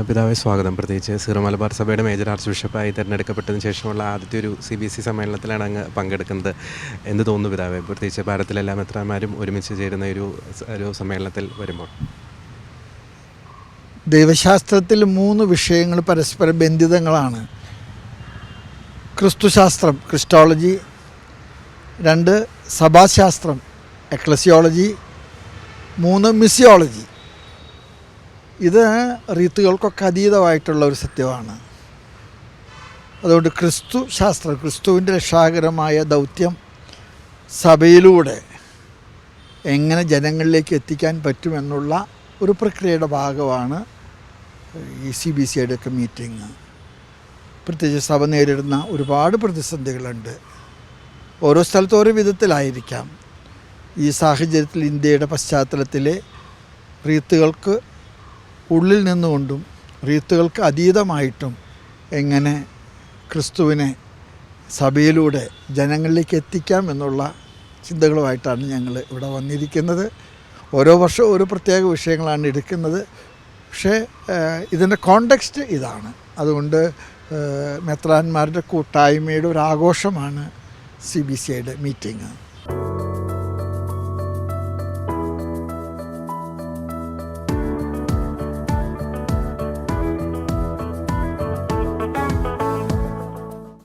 പിതാവെ സ്വാഗതം. പ്രത്യേകിച്ച് സീറോ മലബാർ സഭയുടെ മേജർ ആർച്ച് ബിഷപ്പായി തിരഞ്ഞെടുക്കപ്പെട്ടതിന് ശേഷമുള്ള ആദ്യത്തെ ഒരു സി ബി എസ് സി സമ്മേളനത്തിലാണ് അങ്ങ് പങ്കെടുക്കുന്നത് എന്ന് തോന്നുന്നു പിതാവെ. പ്രത്യേകിച്ച് ഭാരതത്തിലെല്ലാ മെത്രാന്മാരും ഒരുമിച്ച് ചേരുന്ന ഒരു ഒരു സമ്മേളനത്തിൽ വരുമ്പോൾ. ദൈവശാസ്ത്രത്തിൽ മൂന്ന് വിഷയങ്ങൾ പരസ്പര ബന്ധിതങ്ങളാണ്. ക്രിസ്തുശാസ്ത്രം ക്രിസ്റ്റോളജി. രണ്ട് സഭാശാസ്ത്രം എക്ലസിയോളജി. മൂന്ന് മിസിയോളജി. ഇത് റീത്തുകൾക്കൊക്കെ അതീതമായിട്ടുള്ള ഒരു സത്യമാണ്. അതുകൊണ്ട് ക്രിസ്തു ശാസ്ത്രം ക്രിസ്തുവിന്റെ രക്ഷാകരമായ ദൗത്യം സഭയിലൂടെ എങ്ങനെ ജനങ്ങളിലേക്ക് എത്തിക്കാൻ പറ്റുമെന്നുള്ള ഒരു പ്രക്രിയയുടെ ഭാഗമാണ് ഈ സി ബി സിയുടെ ഒക്കെ മീറ്റിംഗ്. പ്രത്യേകിച്ച് സഭ നേരിടുന്ന ഒരുപാട് പ്രതിസന്ധികളുണ്ട്. ഓരോ സ്ഥലത്തും ഓരോ വിധത്തിലായിരിക്കാം. ഈ സാഹചര്യത്തിൽ ഇന്ത്യയുടെ പശ്ചാത്തലത്തിലെ റീത്തുകൾക്ക് ഉള്ളിൽ നിന്നുകൊണ്ടും റീത്തുകൾക്ക് അതീതമായിട്ടും എങ്ങനെ ക്രിസ്തുവിനെ സഭയിലൂടെ ജനങ്ങളിലേക്ക് എത്തിക്കാം എന്നുള്ള ചിന്തകളുമായിട്ടാണ് ഞങ്ങൾ ഇവിടെ വന്നിരിക്കുന്നത്. ഓരോ വർഷവും ഓരോ പ്രത്യേക വിഷയങ്ങളാണ് എടുക്കുന്നത്. പക്ഷേ ഇതിന്റെ കോണ്ടെക്സ്റ്റ് ഇതാണ്. അതുകൊണ്ട് മെത്രാന്മാരുടെ കൂട്ടായ്മയുടെ ഒരു ആഘോഷമാണ് സി ബി സി ഐയുടെ മീറ്റിംഗ്.